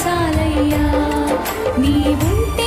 చాలయ్యా. నీ ఉంటే